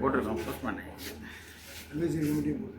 போட்டிருக்கோம் போஸ்ட் பண்ணேன் advisory committee போட்டு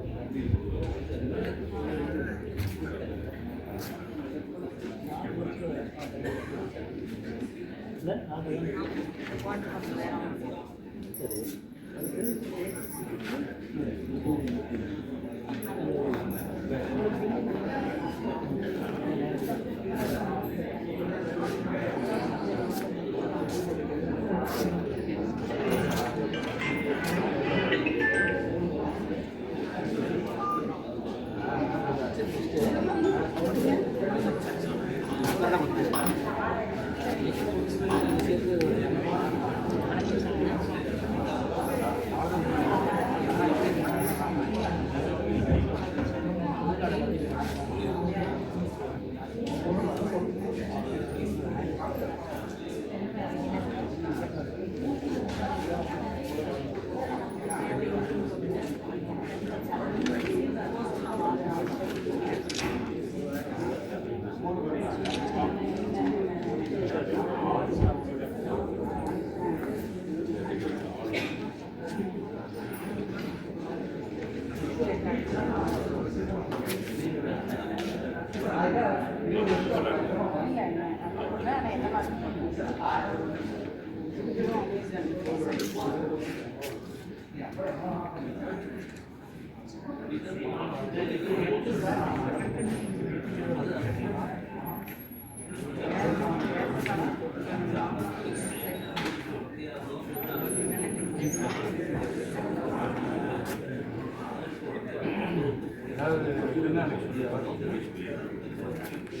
அதில் ரெண்டு வரையும் பண்ணிட்டாங்க அப்போதைக்கும் பண்ணுவாங்க ஏன்னு கேட்டீங்கன்னா சார் அவர்கிட்ட லைசன்ஸ் கன்வெர்ட்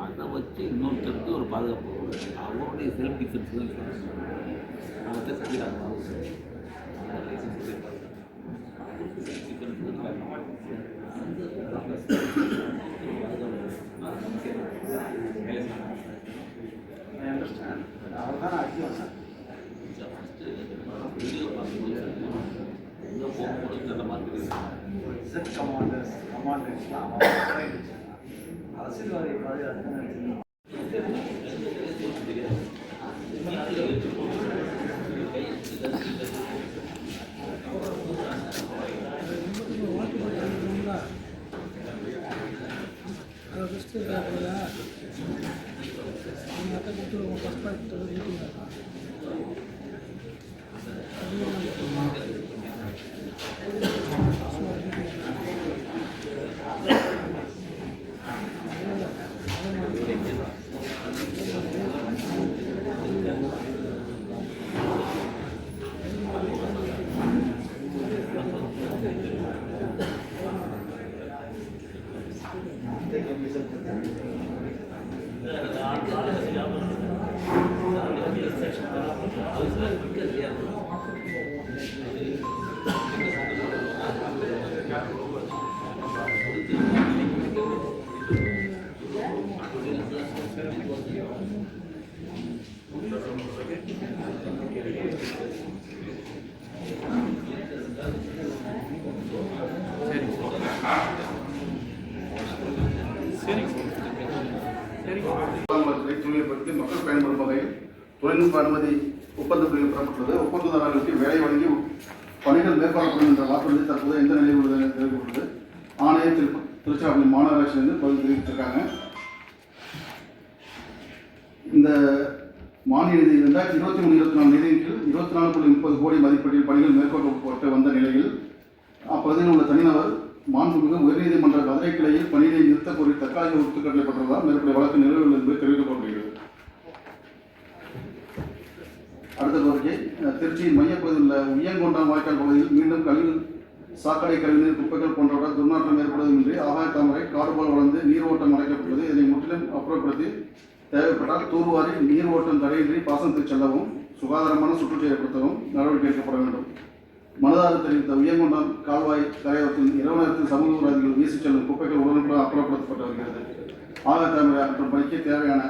அதை வச்சு இன்னொருத்தருக்கு ஒரு பாதுகாப்பு. அவருடைய செல்ஃப் டிஃபென்ஸ் தான் அடிச்சு வந்தேன் வீடியோ பார்க்கும்போது எங்கே போகும்போது நல்ல மாதிரி கமாண்டர்ஸ் கமாண்டர்ஸ்லாம் Gracias. பயன்படுத்தி மக்கள் பயன்படும் வகையில் தொழில்நுட்ப அனுமதி ஒப்பந்த புள்ளிகள் பெறப்பட்டுள்ளது. ஒப்பந்ததாரர்களுக்கு வேலை வழங்கி பணிகள் மேற்கொள்ளப்படும் என்ற வாக்குறுதி தற்போது எந்த நிலையில் உள்ளது என தெரிவிக்கப்பட்டது ஆணையத்தில் திருச்சிராப்பள்ளி மாநகராட்சியிலிருந்து பதில் தெரிவித்திருக்காங்க. இந்த மானிய நிதி ரெண்டாயிரத்தி இருபத்தி மூணு இருபத்தி நாலு நிதியின் கீழ் இருபத்தி நாலு புள்ளி முப்பது கோடி மதிப்பீட்டில் பணிகள் மேற்கொள்ளப்பட்டு வந்த நிலையில் அப்பகுதியில் உள்ள தனிநபர் மாண்புமிகு உயர்நீதிமன்ற மதுரை கிளையில் பணியை நிறுத்தக் கோரி தற்காலிக ஒத்துக்கட்டளைப்பட்டதால் மேற்கொள்ள வழக்கு நிலவில் என்பது தெரிவிக்கப்படுகிறது அடுத்த கோரிக்கை திருச்சியின் மையப்பகுதியில் உள்ள உய்யங்கொண்டான் வாய்க்கால் பகுதியில் மீண்டும் கழிவு சாக்கடை கழிவுநீர் குப்பைகள் போன்றவற்றால் துர்நாற்றம் ஏற்படுவதுமின்றி ஆகாய தாமரை காடு போல் வளர்ந்து நீர் ஓட்டம் அடைக்கப்பட்டுள்ளது. இதனை முற்றிலும் அப்புறப்படுத்தி தேவைப்பட்டால் தூர்வாரி நீர் ஓட்டம் தடையின்றி பாசனத்தில் செல்லவும் சுகாதாரமான சுற்றுச்சூழல் ஏற்படுத்தவும் நடவடிக்கை எடுக்கப்பட வேண்டும். மனதார தெரிவித்த உயர்கொண்டான் கால்வாய் கரையோரத்தில் இரவு நேரத்தில் சமூக ஊராதிகள் வீசி செல்லும் குப்பைகள் உடனுக்குடன் அப்புறப்படுத்தப்பட்டு வருகிறது. ஆகாய தாமரை அகற்றும் பணிக்கு தேவையான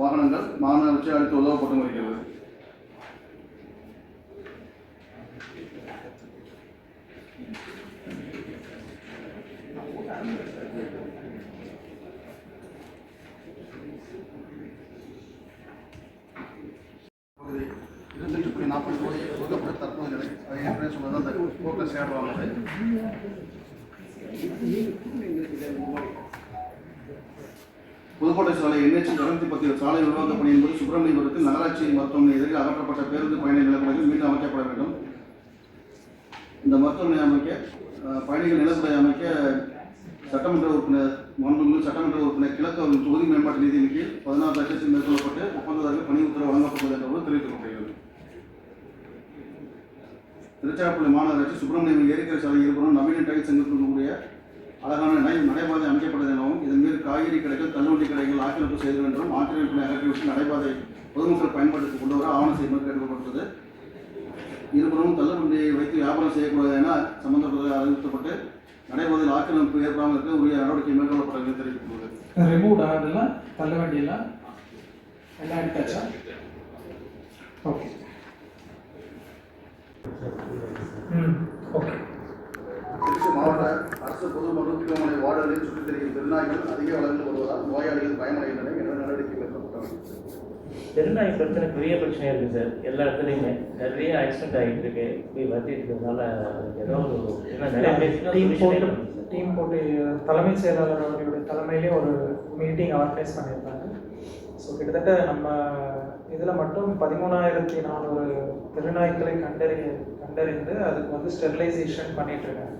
வாகனங்கள் மாநகராட்சி அடுத்து உதவப்பட்டு வருகிறது. இருபத்தெட்டு புள்ளி நாற்பது கோடி ஒதுக்கப்பட்ட தற்போது நிலை அதை ஏற்கனவே சொன்னது அந்த கோர்ட்டில் சேர்வானது புதுக்கோட்டை சாலை என்ஹெச் இருநூத்தி பத்து சாலை விரிவாக்க பணி என்பது சுப்பிரமணியபுரத்தில் நகராட்சி மருத்துவமனை எதிரில் அகற்றப்பட்ட பேருந்து பயணி நிலப்படையில் மீண்டும் அமைக்கப்பட வேண்டும். இந்த மருத்துவமனை அமைக்க பயணிகள் நிலப்படை அமைக்க சட்டமன்ற உறுப்பினர் மாண்புமிகு சட்டமன்ற உறுப்பினர் கிழக்கு அவர்கள் தொகுதி மேம்பாட்டு நிதியின் கீழ் பதினாறு லட்சத்தில் மேற்கொள்ளப்பட்டு ஒப்பந்ததாரர்கள் பணி உத்தரவு வழங்கப்பட்டது என்று தெரிவிக்கப்படுகிறது திருச்சிராப்பள்ளி மாநகராட்சி சுப்பிரமணியம் ஏரிக்கரை சாலை இருபுறம் நவீன டைல் செங்கக்கூடிய அழகான நடை நடைபாதை அமைக்கப்பட்டது எனவும் இதன் மீது காய்கறி கடைகள் தள்ளுவண்டி கடைகள் ஆக்கிரமிப்பு செய்து என்றும் ஆக்கிரமிப்பினை அகற்றிவிட்டு நடைபாதை பொதுமக்கள் பயன்பாட்டுக்கு கொண்டு வர ஆவணம் செய்யுமாறு கேட்டுக்கொள்ளப்பட்டது இருபுறமும் தள்ளுவண்டியை வைத்து வியாபாரம் செய்யக்கூடாது என சம்பந்தப்பட்டதாக அறிவிக்கப்பட்டு நடைபாதையில் ஆக்கிரமிப்பு ஏற்படாமல் இருக்க. உரிய நடவடிக்கை மேற்கொள்ளப்பட்டது என்று தெரிவிக்கப்பட்டுள்ளது ரிமூவ் ஆகுதுலாம் தள்ள வண்டியெல்லாம் எல்லாம் எடுத்தாச்சா? ஓகே ம் ஓகே திருச்சி மாவட்ட அரசு பொது மருத்துவமனை வார்டுகளில் சுற்றித் திரியும் திருநாய்கள் அதிக வளர்ந்து வருவதால் நோயாளிகள் பயமடைகின்றனர் என்ற நடவடிக்கை மேற்கொள்ளப்பட்டது. தெருநாய் பிரச்சனை பெரிய பிரச்சனையா இருக்கு சார். எல்லா இடத்துலையுமே. நிறைய ஆக்சிடென்ட் ஆகிட்டு இருக்கு. போய் வத்தி இருக்கிறதுனால ஏதோ ஒரு ஏன்னா நிறைய பேருக்கு டீம் போட்டு. டீம் போட்டு தலைமைச் செயலாளர் அவர்களுடைய தலைமையிலே ஒரு மீட்டிங் ஆர்கனைஸ் பண்ணியிருந்தாங்க ஸோ கிட்டத்தட்ட நம்ம இதில் மட்டும் பதிமூணாயிரத்தி நானூறு திருநாய்க்களை கண்டறிய கண்டறிந்து அதுக்கு வந்து ஸ்டெரிலைசேஷன் பண்ணிட்டு இருக்காங்க.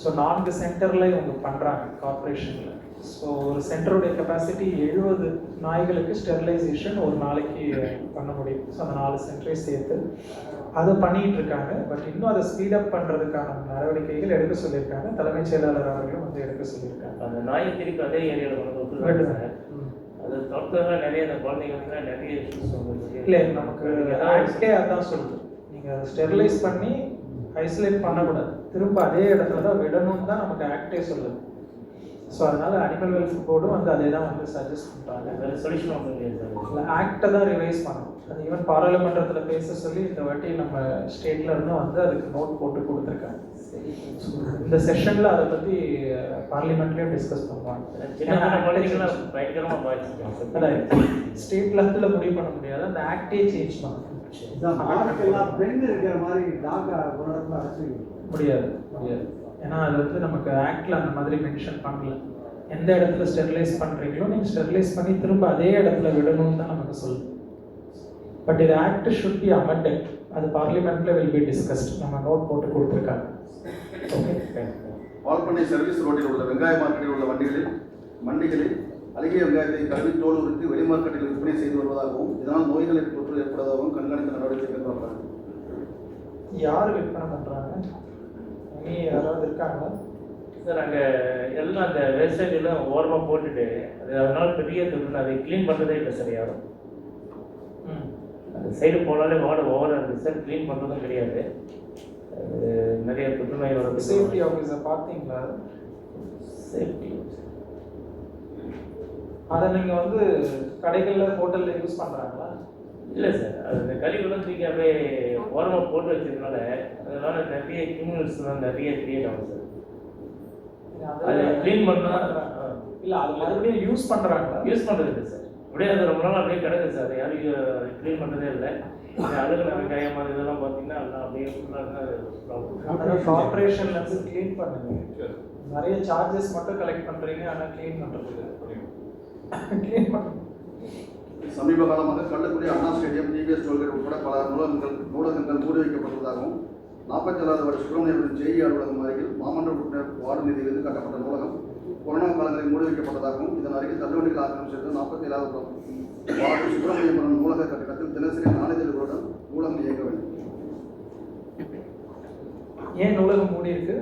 ஸோ நான்கு சென்டரில் இவங்க பண்ணுறாங்க கார்ப்பரேஷனில் ஸோ ஒரு சென்டருடைய கெப்பாசிட்டி எழுபது நாய்களுக்கு ஸ்டெரிலைசேஷன் ஒரு நாளைக்கு பண்ண முடியும். ஸோ அந்த நாலு சென்டரை சேர்த்து அதை பண்ணிட்டு இருக்காங்க. பட் இன்னும் அதை ஸ்பீடப் பண்ணுறதுக்கான நடவடிக்கைகள் எடுக்க சொல்லியிருக்காங்க. தலைமைச் செயலாளர் அவர்களும் வந்து எடுக்க சொல்லியிருக்காங்க. அந்த நாயை திருப்பி அதே ஏரியாவில் கொண்டு ம். அது தவிர்த்தவங்க நிறைய அந்த குழந்தைங்களுக்கு நிறைய இஷ்யூஸ் இல்லை நமக்கு ஆக்டே அதான் சொல்லுது. நீங்கள் அதை ஸ்டெரிலைஸ் பண்ணி ஐசோலேட் பண்ணக்கூடாது. திரும்ப அதே இடத்துல தான் விடணும்னு தான் நமக்கு ஆக்டே சொல்லுது. ஸோ அதனால அனிமல் வெல்ஃபேர் போர்டும் வந்து அதே தான் வந்து சஜஸ்ட் பண்ணுறாங்க வேறு சொல்யூஷன் ஒன்றும் ஆக்டை தான் ரிவைஸ் பண்ணணும். அது ஈவன் பாராளுமன்றத்தில் பேச சொல்லி இந்த வாட்டி நம்ம ஸ்டேட்ல இருந்தும் வந்து அதுக்கு நோட் போட்டு கொடுத்துருக்காங்க. இந்த செஷனில் அதை பற்றி பார்லிமெண்ட்லேயும் டிஸ்கஸ் பண்ணுவாங்க. ஸ்டேட் லெவலில் முடிவு பண்ண முடியாது. அந்த ஆக்டே சேஞ்ச் பண்ணணும். பெண் இருக்கிற மாதிரி முடியாது முடியாது. ஏன்னா அது வந்து நமக்கு ஆக்ட்ல அந்த மாதிரி மென்ஷன் பண்ணல. எந்த இடத்துல ஸ்டெரிலைஸ் பண்றீங்களோ நீங்க ஸ்டெரிலைஸ் பண்ணி திரும்ப அதே இடத்துல விடணும்னு தான் நமக்கு சொல்லுது பட் இது ஆக்ட் ஷுட் பி அமெண்டட் அது பார்லிமெண்ட்ல வில் பி டிஸ்கஸ்ட் நம்ம நோட் போட்டு கொடுத்துருக்காங்க. ஓகே பால்பண்ணை சர்வீஸ் ரோட்டில் உள்ள வெங்காய மார்க்கெட்டில் உள்ள வண்டிகளில் மண்டிகளில் அழுகிய வெங்காயத்தை கழுவி தோல் உரித்து வெளி மார்க்கெட்டில் விற்பனை செய்து வருவதாகவும் இதனால் நோய்களின் தொற்று ஏற்படுவதாகவும் கண்காணிக்க நடவடிக்கை மேற்கொள்ளப்பட்டது யார் விற்பனை பண்றாங்க? நீ யாராவது இருக்காங்களா? சார் அங்கே எல்லாம் அந்த வேஸ்டேஜ் எல்லாம் ஓரமாக போட்டுட்டு அது அதனால பெரிய தொற்று அதை க்ளீன் பண்ணுறதே இல்லை சார் யாரும். ம். அந்த சைடு போனாலே வார்டு ஓவராக இருக்குது சார் க்ளீன் பண்ணுறதும் கிடையாது. அது நிறைய புற்றுநோய் வரது சேஃப்டி ஆஃபீஸர் பார்த்தீங்களா? சேஃப்டி அதை நீங்கள் வந்து கடைகளில் ஹோட்டலில் யூஸ் பண்ணுறாங்களா இல்லை சார் அது கழிவுலாம் தூக்கி அப்படியே ஓரமாக போட்டு வச்சதுனால அதனால நிறைய கிரிமினல்ஸ்லாம் நிறைய கிரியேட் ஆகும் சார் அது க்ளீன் பண்ணால் இல்லை அது மறுபடியும் யூஸ் பண்ணுறாங்களா யூஸ் பண்ணுறது இல்லை சார் அப்படியே அது ரொம்ப நாள் அப்படியே கிடக்குது சார் யாரும் க்ளீன் பண்ணுறதே இல்லை. அழுகுன வெங்காயம் அது இதெல்லாம் பார்த்தீங்கன்னா எல்லாம் அப்படியே ஃபுல்லாக கார்பரேஷன்ல இருந்து க்ளீன் பண்ணுங்க. நிறைய சார்ஜஸ் மட்டும் கலெக்ட் பண்றீங்க ஆனா க்ளீன் பண்றது க்ளீன் பண்ணுங்க சமீப காலமாக Kallakudi Anna stadium TVS tollgate உட்பட பல நூலகங்கள் நூலகங்கள் மூடி வைக்கப்பட்டுள்ளதாகவும் நாற்பத்தி ஏழாவது வருட சுப்பிரமணியபுரம் ஜெய் அலுவலகம் அருகில் மாமன்ற உறுப்பினர் வார்டு நிதியிலிருந்து கட்டப்பட்ட நூலகம் கொரோனா காலங்களில் மூடி வைக்கப்பட்டதாகவும் இதன் அருகில் தள்ளுவண்டிகள் ஆக்கிரமிச்சிருந்த நாற்பத்தி ஏழாவது வார்டு சுப்பிரமணியபுரம் நூலக கட்டிடத்தில் தினசரி நாளிதழ்களுடன் நூலகம் இயங்க வேண்டும். ஏன் நூலகம் மூடி இருக்கு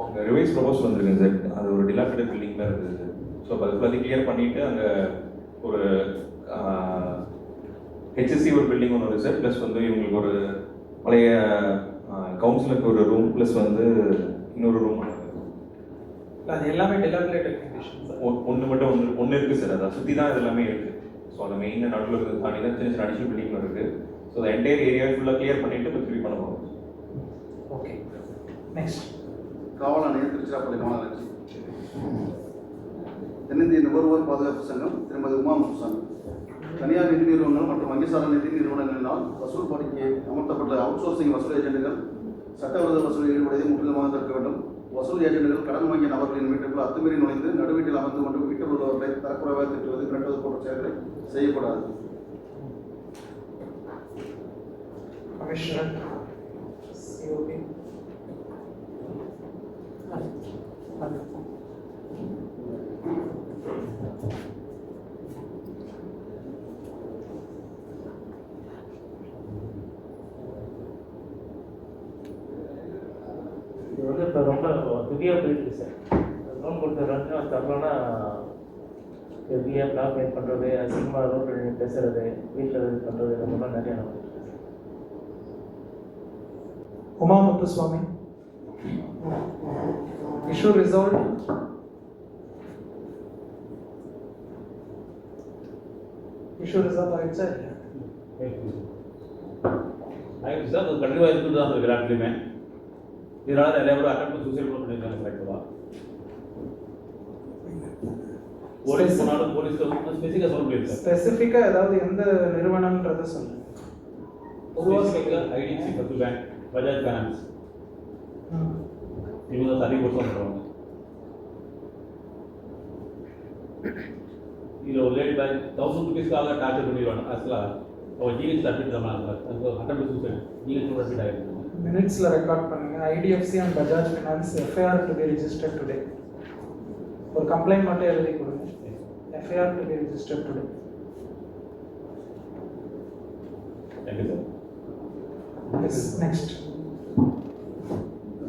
அவங்க ரிவைஸ் ப்ரொபோஸ் வந்திருக்குங்க சார். அது ஒரு டிலாபிடேட் பில்டிங்கில் இருக்குது சார். ஸோ அது ஃபுல்லாக கிளியர் பண்ணிவிட்டு அங்கே ஒரு ஹெச்எஸ்சி ஒரு பில்டிங் ஒன்று இருக்குது சார். ப்ளஸ் வந்து இவங்களுக்கு ஒரு பழைய கவுன்சிலுக்கு ஒரு ரூம் ப்ளஸ் வந்து இன்னொரு ரூம் அது எல்லாமே டிலாபிலேட்டட் ஒன்று மட்டும் ஒன்று ஒன்று இருக்குது சார். அதை சுற்றி தான் இது எல்லாமே இருக்குது ஸோ அந்த மெயின் நடுவில் இருக்கிறது தாண்டி தான் சின்ன சின்ன அடிஷனல் பில்டிங் இருக்குது ஸோ அந்த என்டையர் ஏரியா ஃபுல்லாக கிளியர் பண்ணிவிட்டு இப்போ திருப்பி பண்ண போகிறோம் ஓகே நெக்ஸ்ட் காவல் ஆணையர் திருச்சிராப்பள்ளி மாநகராட்சி. தென்னிந்திய நுகர்வோர் பாதுகாப்பு சங்கம் திருமதி உமா முத்துசாமி. தனியார் நிதி நிறுவனங்கள் மற்றும் வங்கிசார நிதி நிறுவனங்களினால் வசூல் பணிக்கு அமர்த்தப்பட்ட அவுட் சோர்சிங் வசூல் ஏஜென்ட்டுகள் சட்டவிரோத வசூலில் ஈடுபடுவதை முற்றிலுமாக தடுக்க வேண்டும். வசூல் ஏஜென்ட்டுகள் கடன் வாங்கிய நபர்களின் வீட்டுக்குள் அத்துமீறி நுழைந்து நடுவீட்டில் அமர்ந்து கொண்டு வீட்டில் உள்ளவர்களை தரக்குறைவாக திட்டுவது மிரட்டுவது போன்ற செயல்களை செய்யக்கூடாது. Commissioner, சிஓபி இது வந்து இப்போ ரொம்ப ஹெவியாக போயிருக்கு சார். லோன் கொடுத்துட்றாங்க தரலன்னா ஹெவியாக பிளாக்மெயில் பண்ணுறது அசிங்கமாக ரோட்டில் பேசுறது வீட்டில் இது பண்ணுறது இந்த மாதிரிலாம் நிறையா நடந்துருக்கு Uma Muthuswamy issue resolve issue resolve ஆயிடுச்சா இல்லையா ஆயிடுச்சு சார் அது கண்டிப்பாக இருக்குது தான் சார் எல்லாத்துலேயுமே இதனால நிறைய பேர் அட்டம் சூசைட் கூட பண்ணியிருக்காங்க கரெக்டாக போலீஸ் போனாலும் போலீஸ் ஸ்பெசிஃபிக்காக சொல்ல முடியாது சார் ஸ்பெசிஃபிக்காக ஏதாவது எந்த நிறுவனம்ன்றதை சொல்லுங்க பொதுவாக ஸ்பெசிஃபிக்காக ஐடிசி பத்து பேங்க் பஜாஜ் ஃபைனான்ஸ் இவங்க தான் அதிக கொடுத்து பண்ணுறாங்க இதில் ஒரு லேடி பேங்க் தௌசண்ட் ருபீஸ்க்காக டார்ச்சர் பண்ணிடுவாங்க. ஆக்சுவலாக அவள் ஜிஹெச் அட்மிட் தான் அது அட்டம் சூசைட் ஜிஹெச் அட்மிட் ஆகிருக்கு மினிட்ஸில் ரெக்கார்ட் பண்ணுங்க. IDFC and Bajaj finance FIR to be registered today ஒரு கம்ப்ளைண்ட் மட்டும் எழுதி கொடுங்க. FIR to be registered today next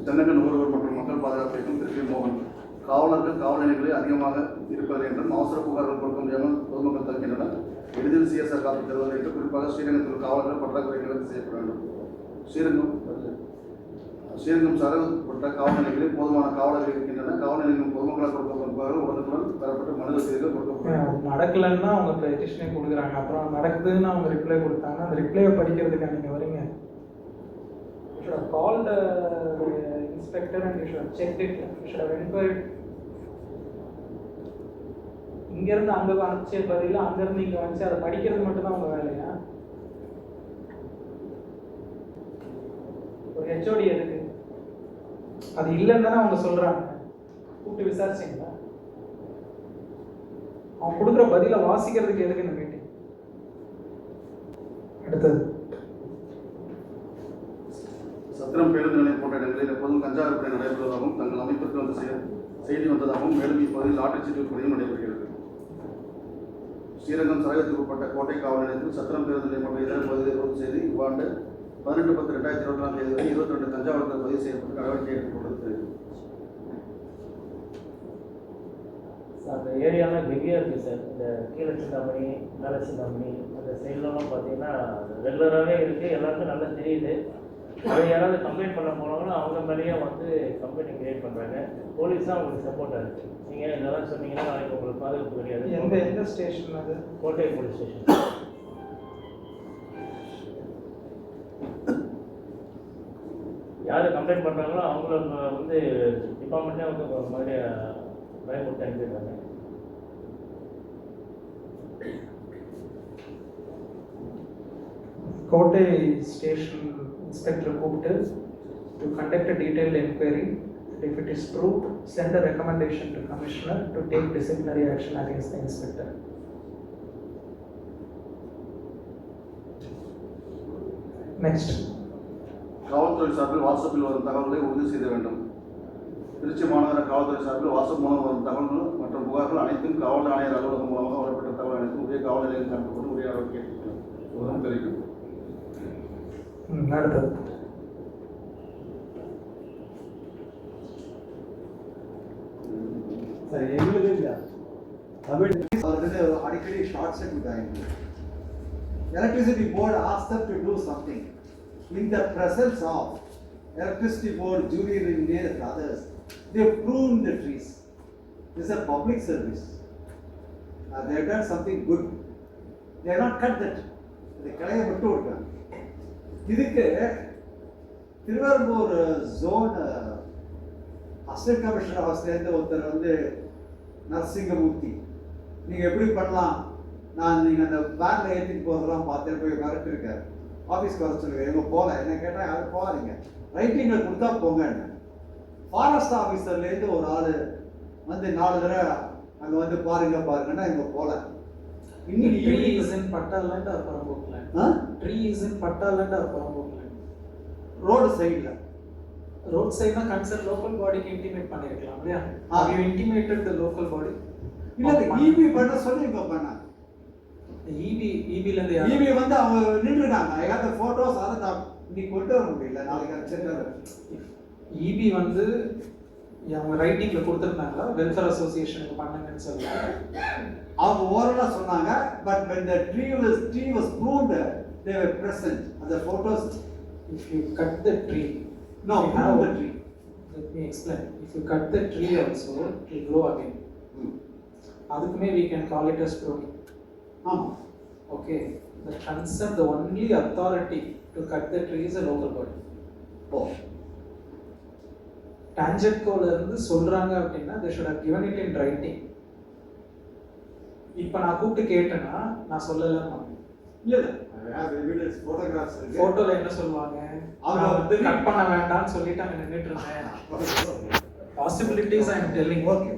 தென்னக நுகர்வோர் மற்றும் மக்கள் பாதுகாப்பு இயக்கம் திருச்சி மோகன் காவலர்கள் காவல் அதிகமாக இருப்பது என்றும் அவசர புகார்கள் கொடுக்க முடியாமல் பொதுமக்கள் தருகின்றனர் எளிதில் சிஎஸ்ஆர் காப்பி தருவது என்று குறிப்பாக ஸ்ரீரங்கத்தில் காவலர்கள் பற்றாக்குறை நிவர்த்தி செய்யப்பட வேண்டும். ஸ்ரீரங்கம் ஸ்ரீரங்கம் சாரப்பட்ட காவல் போதுமான காவலர்கள் இருக்கின்றன. காவல் நிலையம் பொதுமக்களால் கொடுக்கப்படும் புகார்கள் உடனுக்குடன் பெறப்பட்டு மனு ரசீதுகள் கொடுக்கப்படும். நடக்கலைன்னா அவங்க பெட்டிஷனே கொடுக்குறாங்க. அப்புறம் நடக்குதுன்னு அவங்க ரிப்ளை கொடுத்தாங்க அந்த ரிப்ளையை படிக்கிறதுக்கு நீங்கள் வரீங்க. You should have called the inspector and you should have checked it. You should have inquired. இங்கேருந்து அங்கே அனுப்பிச்ச பதில் அங்கேருந்து இங்கே வந்துச்சு. அதை படிக்கிறது மட்டும்தான் உங்கள் வேலையா ஒரு ஹெச்ஓடி எதுக்கு? அது இல்லைன்னு தானே அவங்க சொல்கிறாங்க கூப்பிட்டு விசாரிச்சிங்களா? அவன் கொடுக்குற பதிலை வாசிக்கிறதுக்கு எதுக்கு இந்த அடுத்தது. சத்திரம் பேருந்து நிலையம் போன்ற இடங்களில் எப்போதும் கஞ்சா விற்பனை நடைபெறுவதாகவும் தங்கள் அமைப்பிற்கு வந்து செய்தி வந்ததாகவும் மேலும் இப்போது லாட்டரி சீட்டு விற்பனையும் நடைபெறுகிறது. ஸ்ரீரங்கம் சரகத்துக்கு உட்பட்ட கோட்டை காவல் நிலையத்தில் சத்திரம் பேருந்து நிலையம் போன்ற இதர பகுதிகளை ரோடு செய்து இவ்வாண்டு பதினெட்டு பத்து ரெண்டாயிரத்தி இருபத்தி நாலாம் தேதி வரை இருபத்தி ரெண்டு கஞ்சா பதிவு செய்யப்பட்டு நடவடிக்கை எடுக்கப்பட்டுள்ளது. அந்த ஏரியாலாம் ஹெவியாக இருக்குது சார். இந்த கீழே சிந்தாமணி மேலே சிந்தாமணி அந்த சைட்லலாம் பார்த்தீங்கன்னா ரெகுலராகவே இருக்குது எல்லாருக்கும் நல்லா தெரியுது. அதை யாராவது கம்ப்ளைண்ட் பண்ண போனாலும் அவங்க மேலேயே வந்து கம்ப்ளைண்ட் கிரியேட் பண்ணுறாங்க போலீஸ் தான் உங்களுக்கு சப்போர்ட்டாக இருக்குது நீங்கள் இதெல்லாம் சொன்னீங்கன்னா நாளைக்கு உங்களுக்கு பாதுகாப்பு எந்த கிடையாது எந்த ஸ்டேஷன் அது? கோட்டை போலீஸ் ஸ்டேஷன் யார் கம்ப்ளைண்ட் பண்ணுறாங்களோ அவங்கள வந்து டிபார்ட்மெண்ட்டே வந்து ஒரு மாதிரி பயமுறுத்தி அனுப்பிடுறாங்க கோட்டை ஸ்டேஷன் இன்ஸ்பெக்டர் கூப்பிட்டு to conduct a detailed inquiry. If it is proved send a recommendation to commissioner to take disciplinary action against the inspector. Next. காவல்துறை சார்பில் வாட்ஸ்அப்பில் வரும் தகவல்களை உறுதி செய்ய வேண்டும். திருச்சி மாநகர காவல்துறை சார்பில் வாட்ஸ்அப் மூலம் வரும் தகவல்கள் மற்றும் புகார்கள் அனைத்தும் காவல் ஆணையர் அலுவலகம் மூலமாக வரப்பட்ட தகவல் அனைத்தும் உரிய காவல் நிலையம் கணக்கப்பட்டு உரிய நடவடிக்கை தெரிவிக்கும் ம், அடுத்தது சரி எங்களுக்கு இல்ல தமிழ் அவர்கிட்ட அடிக்கடி ஷார்ட் சர்க்யூட் ஆகிடுது electricity board asked her to do something in the presence of electricity board junior engineer others they prove the trees is a public service they done something good they not cut that இந்த கிளையை விட்டு விட்டாங்க இதுக்கு Tiruvarur zone assistant commissioner ஹவுஸ்லேருந்து ஒருத்தர் வந்து நரசிங்கமூர்த்தி. நீங்கள் எப்படி பண்ணலாம்? நான் நீங்கள் அந்த வேனில் ஏற்றிட்டு போகிறதெல்லாம் பார்த்தேன் போய் மிரட்டிருக்காரு ஆஃபீஸ்க்கு வர சொல்லுங்க. எங்க போகல. என்ன கேட்டால் யாரும் போகாதீங்க. ரைட்டிங்கில் கொடுத்தா போங்க ஃபாரஸ்ட் ஆஃபீஸர்லேருந்து ஒரு ஆள் வந்து நாலு தடவை அங்கே வந்து பாருங்க பாருங்கன்னா இங்கே போகல. இன்னைக்கு tree evening- is in Or Parambok land? Road சைடில் ரோட் சைட்னா கன்சர்ன் லோக்கல் பாடிக்கு இன்டிமேட் பண்ணிருக்கலாம் இல்லையா? have you intimated the local body? இல்லை இபி பண்ண சொல்லி இங்கே பண்ணேன் இபி இருந்து? இபி வந்து அவங்க நின்றுட்டாங்க. ஐ ஹேவ் த ஃபோட்டோஸ் அதை இன்னைக்கு கொண்டு வர முடியல. நாளைக்கு அனுப்பிச்சிட்டு இபி வந்து அவங்க ரைட்டிங்ல கொடுத்துருந்தாங்களா வெல்ஃபேர் அசோசியேஷனுக்கு பண்ணுங்கன்னு சொல்லி அவங்க ஓரலா சொன்னாங்க but when the tree was tree was pruned they were present அந்த photos if you cut the tree no you prune have- the tree let me explain if you cut the tree also it will grow again அதுக்குமே we can call it as pruning ஆமா okay the concern the only authority to cut the tree is a local body ஓ டான்ஜெட்கோல இருந்து சொல்றாங்க அப்படின்னா they should have given it in writing. இப்போ நான் கூப்பிட்டு கேட்டேன்னா நான் சொல்லலன்னு இல்ல இல்ல. போட்டோல என்ன சொல்லுவாங்க? அவங்க வந்து கட் பண்ண வேண்டாம்னு சொல்லிட்டு அங்க இருந்தேன் பாசிபிலிட்டிஸ் ஐ டெல்லிங் ஓகே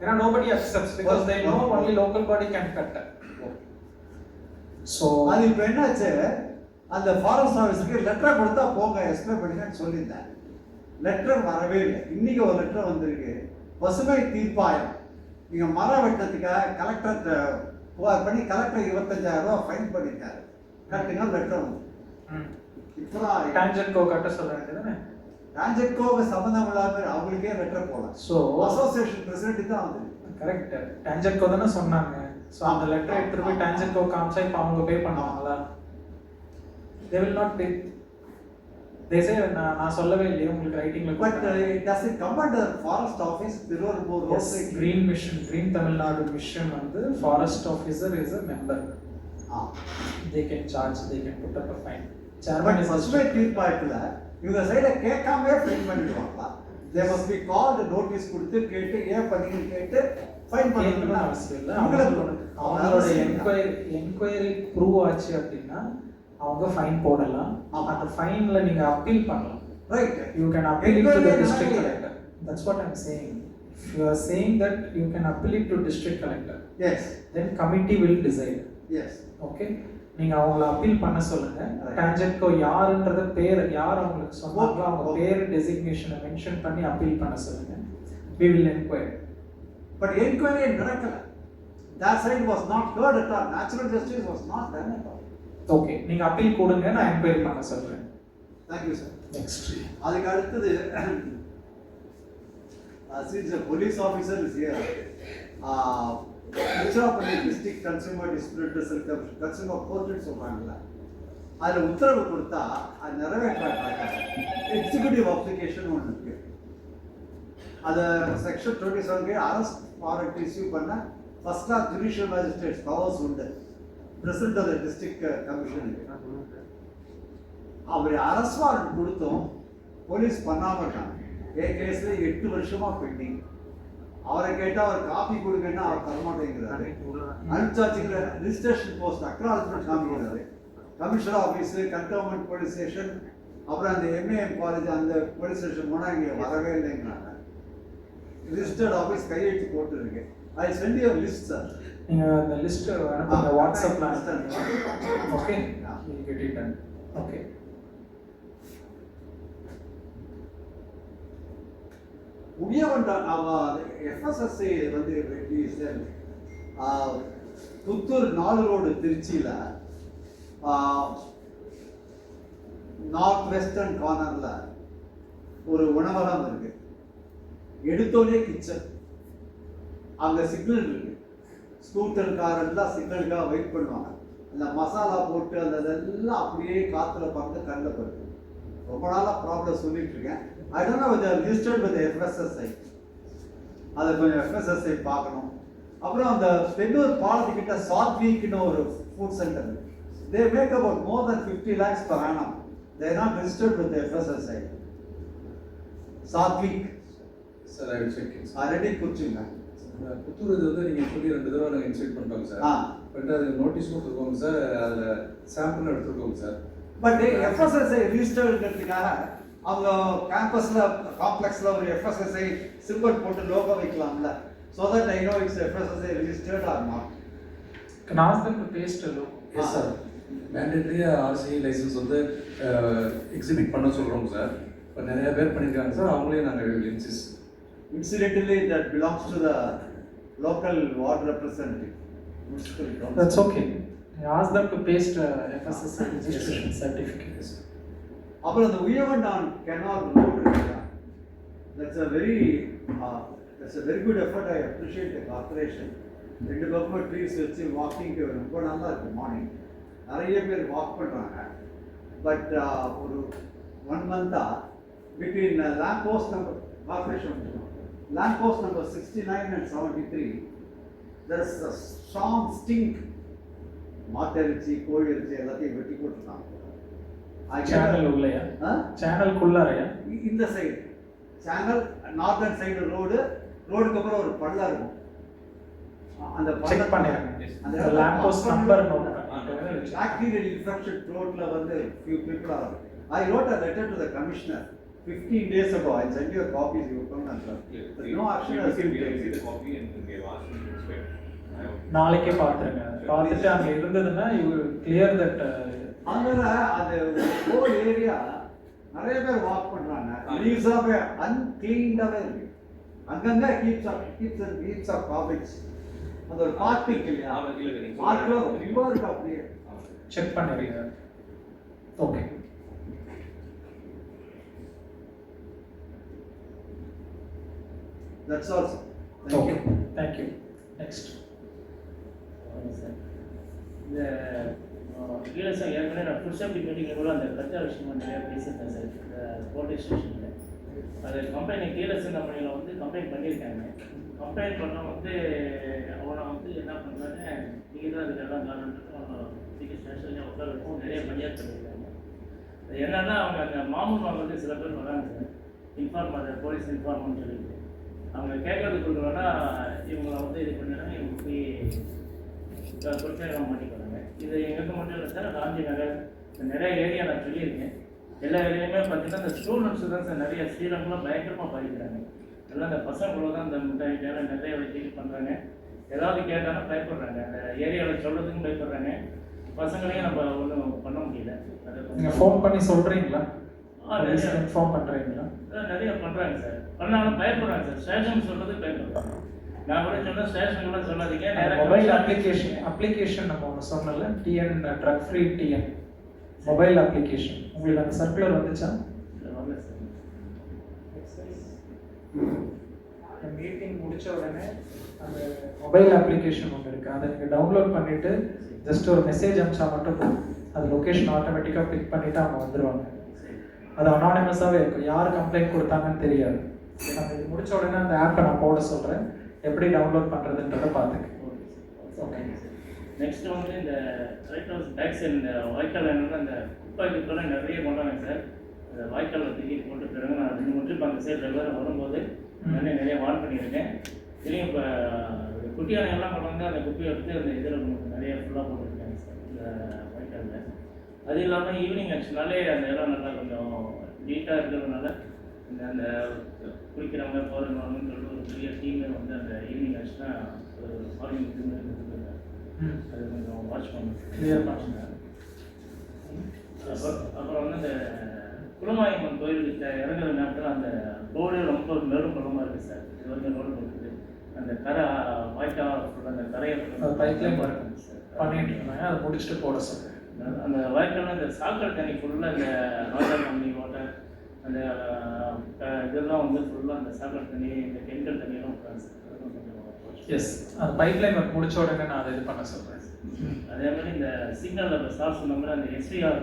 ஏன்னா nobody accepts because they know only local body can cut so அது இப்போ என்னாச்சு? அந்த ஃபாரஸ்ட் ஆஃபீஸருக்கு லெட்டர் கொடுத்தா போங்க எக்ஸ்பிளைன் பண்ணுங்கன்னு சொல்லியிருந்தேன். லெட்டர் வரவே இல்லை. இன்னைக்கு ஒரு லெட்டர் வந்திருக்கு. பசுமை தீர்ப்பாயம். நீங்க மரம் வெட்டத்துக்காக கலெக்டர்கிட்ட புகார் பண்ணி கலெக்டர் இருபத்தஞ்சாயிரம் ரூபாய் ஃபைன் பண்ணிட்டாரு. கட்டுங்க லெட்டர் வந்து இப்போதான் டான்ஜெட்கோ கட்ட சொல்ல வேண்டியதுதானே? டான்ஜெட்கோவை சம்மந்தம் இல்லாம அவங்களுக்கே லெட்டர் போகலாம் ஸோ அசோசியேஷன் பிரசிடென்ட் தான் வந்து. கரெக்ட் டான்ஜெட்கோ தானே சொன்னாங்க. ஸோ அந்த லெட்டர் எடுத்துட்டு போய் டான்ஜெட்கோ காமிச்சா இப்போ அவங்க பே பண்ணுவாங்களா? தே வில் நாட் பே தேசே நான் நான் சொல்லவே இல்லையே உங்களுக்கு ரைட்டிங்ல but does it come under forest office Tiruvallur road green mission green Tamil Nadu mission வந்து forest officer is a member they can charge they can put up a fine chairman பசுமை தீர்ப்பாயத்துல இவங்க சைட கேட்காமவே fine பண்ணிடுவாங்களா? They must be called notice கொடுத்து கேட்டு ஏன் பண்ணீங்கன்னு கேட்டு ஃபைன் கேட்கணும்னு பண்ணணும். அவசியம் இல்லை. அவங்களோட என்கொயரி என்கொயரி ப்ரூவ் ஆச்சு அப்படின்னா அவங்க ஃபைன் போடலாம். அந்த ஃபைன்ல நீங்க அப்பீல் பண்ணலாம் right to the Enquiry district என்னன்னா collector that's what i'm saying if you are saying that you can appeal it to district collector yes then committee will decide yes okay நீங்க அவங்கள appeal பண்ண சொல்லுங்க. டான்ஜெட்கோ யாருன்றத பேர் யார் அவங்களுக்கு சொன்னாங்களோ அவங்க. பேர் டெசிக்னேஷனை மென்ஷன் பண்ணி அப்பீல் பண்ண சொல்லுங்க we will inquire but enquiry நடக்கல that side was not heard at all natural justice was not done at all okay நீங்க அப்பீல் கொடுங்க நான் என்கொயரி பண்ண சொல்றேன். Thank you sir. Next. அதுக்கு அடுத்தது since the police officer is here Tiruchirappalli district consumer dispute consumer கோர்ட்டுன்னு சொல்கிறாங்கல்ல அதில் உத்தரவு கொடுத்தா அது நிறைவேற்றாங்க எக்ஸிக்யூட்டிவ் அப்ளிகேஷன் ஒன்று இருக்கு. அதை செக்ஷன் டுவெண்ட்டி செவன்க்கு அரெஸ்ட் வாரண்ட் இஷ்யூ பண்ண first class judicial magistrates powers உண்டு. பிரசிடண்ட் ஆஃப் த டிஸ்ட்ரிக்ட் கமிஷனுக்கு அவர் அரெஸ்ட் வாரண்ட் கொடுத்தோம் போலீஸ் பண்ணாம இருக்காங்க என் கேஸ்ல எட்டு வருஷமா பெண்டிங். அவரை கேட்டா அவர் காப்பி கொடுங்கன்னா அவர் தரமாட்டேங்கிறாரு. அனுப்பிச்சாச்சுங்கிற registration post acknowledgement காமிக்கிறாரு. Commissioner office cantonment police station அப்புறம் அந்த எம்ஏஎம் காலேஜ் அந்த போலீஸ் ஸ்டேஷன் போனால் இங்கே வரவே இல்லைங்கிறாங்க. ரிஜிஸ்டர்ட் ஆஃபீஸ் கையெழுத்து போட்டுருக்கு. I sent your list sir நீங்கள் அந்த லிஸ்ட்டு அனுப்புங்க வாட்ஸ்அப்பில் okay get it done okay உயவன்டான் அவ எஃப்எஸ்எஸ்ஐ வந்து புத்தூர் நாலு ரோடு திருச்சியில் நார்த் வெஸ்டர்ன் கார்னரில் ஒரு உணவகம் இருக்கு. எடுத்தோடனே கிச்சன் அங்கே சிக்னல் இருக்கு. ஸ்கூட்டர் கார் எல்லாம் சிக்னலுக்காக வெயிட் பண்ணுவாங்க. அந்த மசாலா போட்டு அந்த இதெல்லாம் அப்படியே காற்றுல பறந்து கண்ணில் படுது ரொம்ப நாளாக ப்ராப்ளம் சொல்லிட்டு இருக்கேன். I don't know with registered with FSSAI அதை கொஞ்சம் எஃப்எஸ்எஸ்ஐ பார்க்கணும். அப்புறம் அந்த பெண்ணூர் பாலத்துக்கிட்ட சாத்வீக்னு ஒரு food centre they make about more than fifty lakhs per annum they not registered with FSSAI Sathvik sir I check already குறிச்சுங்க Puthur இது வந்து நீங்கள் சொல்லி ரெண்டு தடவை நாங்கள் இன்ஸ்ட்ரக்ட் பண்ணிட்டோங்க சார். ஆ. பட் அது நோட்டீஸ் கொடுத்துருக்கோங்க சார். அதில் சாம்பிள் எடுத்துருக்கோங்க சார். பட் எஃப்எஸ்எஸ்ஐ ரிஜிஸ்டர்ங்கிறதுக்காக அவங்க கேம்பஸ்ல காம்ப்ளெக்ஸ்ல ஒரு எஃப்எஸ்எஸ்ஐ சிம்பிள் போட்டு logo வைக்கலாம்ல. So that I know it's FSSAI registered or not Can ask them to paste a logo. Yes sir மேண்டேட்ரியாக RC licence வந்து எக்ஸிபிட் பண்ண சொல்கிறோங்க சார். இப்போ நிறைய பேர் பண்ணியிருக்காங்க சார். அவங்களே நாங்கள் இன்சிஸ் Incidentally, that belongs to the local ward representative. municipal council. That's okay. Ask them to paste uh, FSSI registration certificate. அப்புறம் அந்த உயவண்டான் கெனால் ரோடு இருக்கு that's a very that's a very good effort I appreciate the corporation ரெண்டு பக்கமும் trees வச்சு வாக்கிங்க்கு ரொம்ப நல்லா இருக்கு morning நிறைய பேர் வாக் பண்ணுறாங்க பட் ஒரு one மந்த்தாக between land post number corporation number sixty nine and seventy three there is a strong stink மாட்டிறைச்சி கோழி இறைச்சி எல்லாத்தையும் வெட்டி போட்டுருக்காங்க a- சேனல் உள்ளையா? ஆ? சேனல்குள்ளாரையா இந்த side channel northern side road ரோடுக்கு அப்புறம் ஒரு பள்ளம் இருக்கும். அந்த செக் பண்ணிடுங்க. Lamp post number bacterial infection ரோட்ல வந்து few people are I wrote a letter to the commissioner 15 days ago I sent you a copy you come and But no action has been taken. நாளைக்கே பார்த்துருங்க. பார்த்துட்டு அங்கே இருந்ததுன்னா you clear that அதனால அது whole area நிறைய பேர் walk பண்றாங்க. லீவ்ஸாவே அன்கிளீன்டாவே இருக்கு. அங்கங்க heaps of heaps and heaps of காபிக்ஸ் அந்த ஒரு பார்க் இருக்கு இல்லையா? பார்க்ல. ரொம்ப இருக்கு அப்படியே. செக் பண்ணிடுங்க. Okay that's also thank okay you thank you next sir இந்த கீழே சார் ஏற்கனவே நான் ஃபுட் சேஃப்டி மீட்டிங்கில் கூட அந்த கச்சா விஷயமா நிறையா பேசியிருந்தேன் சார் இந்த போலீஸ் ஸ்டேஷனில் அது கம்பெனி கீழஸ் கம்பெனியில் வந்து கம்ப்ளைண்ட் பண்ணியிருக்காங்க. கம்ப்ளைண்ட் பண்ண வந்து அவனை வந்து என்ன பண்ணுறாங்க நீங்கள் தான் அதுக்கு எல்லாம் காரணம். அவனை ஸ்டேஷன்லேயே உட்கார வச்சு நிறைய மரியாதை பண்ணியிருக்காங்க. அது என்னன்னா அவங்க அந்த மாமூல் வந்து சில பேர் வராங்க. இன்ஃபார்ம் அதை போலீஸ் இன்ஃபார்ம்னு சொல்லிட்டு. அவங்க கேட்கறது வேணா இவங்களை வந்து இது பண்ணிடுறாங்க இவங்க போய் தொழிற்சாலை மாட்டிக்கிறாங்க இது எங்களுக்கு மட்டும் இல்லை சார் காந்தி நகர் நிறைய ஏரியா நான் சொல்லியிருக்கேன். எல்லா ஏரியாலுமே பார்த்தீங்கன்னா இந்த ஸ்டூடெண்ட்ஸ் தான் சார் நிறைய ஸ்ரீரங்கெலாம் பயங்கரமாக பாதிக்கிறாங்க. எல்லாம் இந்த பசங்களும் தான் இந்த முட்டாய்க்கான நிறைய வச்சு பண்ணுறாங்க ஏதாவது கேட்டாலும் பயப்படுறாங்க. அந்த ஏரியாவில் சொல்கிறதுக்கும் பயப்படுறாங்க. பசங்களையும் நம்ம ஒன்றும் பண்ண முடியல. அதை கொஞ்சம் ஃபோன் பண்ணி சொல்கிறீங்களா இன்ஃபார்ம் பண்ணுறீங்களா நிறைய. பண்ணுறாங்க சார். பண்ணாலும் பயப்படுறாங்க சார். ஸ்டேஷன் சொல்றது பயப்படுறாங்க. நான் கூட சொன்னேன் ஸ்டேஷன் கூட சொல்லாதீங்க. மொபைல் அப்ளிகேஷன் அப்ளிகேஷன் நம்ம ஒன்று சொன்னல TN drug free TN mobile application உங்களுக்கு அந்த சர்க்குலர் வந்துச்சா? மீட்டிங் முடிச்ச உடனே அந்த மொபைல் அப்ளிகேஷன் ஒன்று இருக்குது அதை நீங்கள் டவுன்லோட் பண்ணிவிட்டு ஜஸ்ட் ஒரு மெசேஜ் அனுப்பிச்சா மட்டும் அது லொக்கேஷன் ஆட்டோமேட்டிக்காக பிக் பண்ணிவிட்டு அவங்க வந்துடுவாங்க அது அனானிமஸாகவே இருக்கும் யார் கம்ப்ளைண்ட் கொடுத்தாங்கன்னு தெரியாது. நம்ம இது முடிச்ச உடனே அந்த ஆப்பை நான் போட சொல்கிறேன் எப்படி டவுன்லோட் பண்ணுறதுன்றதை பார்த்துக்க ஓகே நெக்ஸ்ட் வந்து இந்த ரைட் ஹவுஸ் பேக் சைடு இந்த வாய்க்கால் என்னன்னா அந்த குப்பை குப்பெல்லாம் நிறைய கொண்டாங்க சார் அந்த வாய்க்காலில் தூக்கி போட்டு பிறகு நான் ரெண்டு மூணு ட்ரிப் அந்த சைடு ரெகுலராக வரும்போது நிறைய நிறைய வார்ன் பண்ணியிருக்கேன். திரும்பி இப்போ குட்டி யானையெல்லாம் கொண்டு வந்து அந்த குப்பையை எடுத்து அந்த இதில் நிறைய ஃபுல்லாக வாய்க்காலில் அது இல்லாமல் ஈவினிங் ஆச்சுனாலே அந்த இடம் நல்லா கொஞ்சம் நீட்டாக இருக்கிறதுனால இந்த அந்த குளிக்கிறவங்க போகிறவங்கன்னு சொல்லிட்டு ஒரு பெரிய டீமே வந்து அந்த ஈவினிங் ஆச்சுன்னா ஒரு ஃபார்மிங் டீம் அது கொஞ்சம் வாட்ச் பண்ணுங்க Clear. பண்ணுங்க. அப்புறம் அப்புறம் வந்து இந்த குலமாயம்மன் கோயிலுக்கு இறங்குற நேரத்தில் அந்த ரோடு ரொம்ப மேலும் பள்ளமாக இருக்குது சார். இது வரைக்கும் ரோடு போட்டுருக்கு அந்த கரை வாய்க்கா அந்த கரையை ஒர்க் பண்ணிட்டு இருந்தாங்க. அதை முடிச்சுட்டு போட சொல்கிறேன் அந்த வாய்க்கால் இந்த சாக்கடை தண்ணி ஃபுல்லாக இந்த ராஜா கம்பெனி வாட்டர் அந்த இதெல்லாம் வந்து ஃபுல்லாக அந்த சாக்கடை தண்ணி இந்த கெமிக்கல் தண்ணியெல்லாம் விட்றாங்க எஸ் அந்த பைப்லைன் ஒர்க் முடிச்ச உடனே நான் அதை இது பண்ண சொல்கிறேன் அதே மாதிரி இந்த சிக்னலில் இப்போ சார் சொன்ன மாதிரி அந்த எஸ்டிஆர்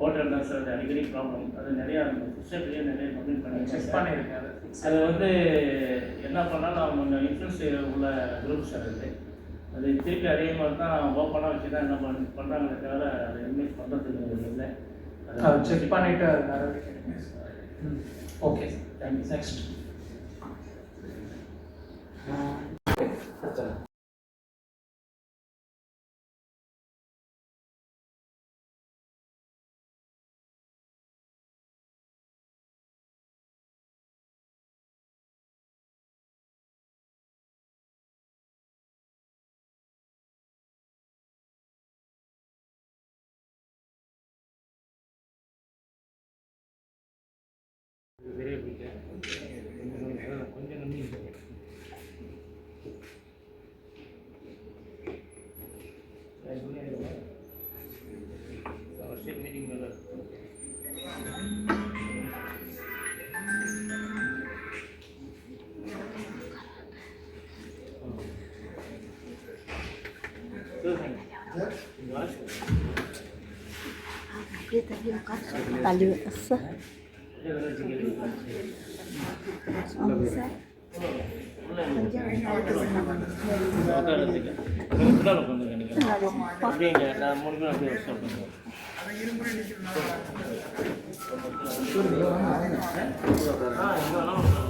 ஓட்டர் தான் சார் அது அடிக்கடி ப்ராப்ளம் அது நிறையா அந்த சிஸ்டத்துலேயே நிறைய கம்ப்ளைண்ட் பண்ணி செக் பண்ணியிருக்கேன் அதை வந்து என்ன பண்ணாலும் அவங்க இன்ஃப்ளூன்ஸ் உள்ள குரூப் சார் அது. அது திருப்பி அதே மாதிரி தான் ஓப்பனாக வச்சு தான் என்ன பண்ண பண்ணுறாங்களே தவிர அதை எதுவுமே பண்ணுறதுக்கு இல்லை அதை செக் பண்ணிவிட்டு அது நடவடிக்கை ஓகே தேங்க்யூ நெக்ஸ்ட் பெரிய பிடிக்க கொஞ்சம் நம்பி ஸ்டேட் மீட்டிங் உட்காரத்துக்கு கொஞ்சம் நினைக்கிறேன் அப்படிங்க நான் மூணு பேரும் அப்படியே பண்ணுவேன் ஆ இங்கே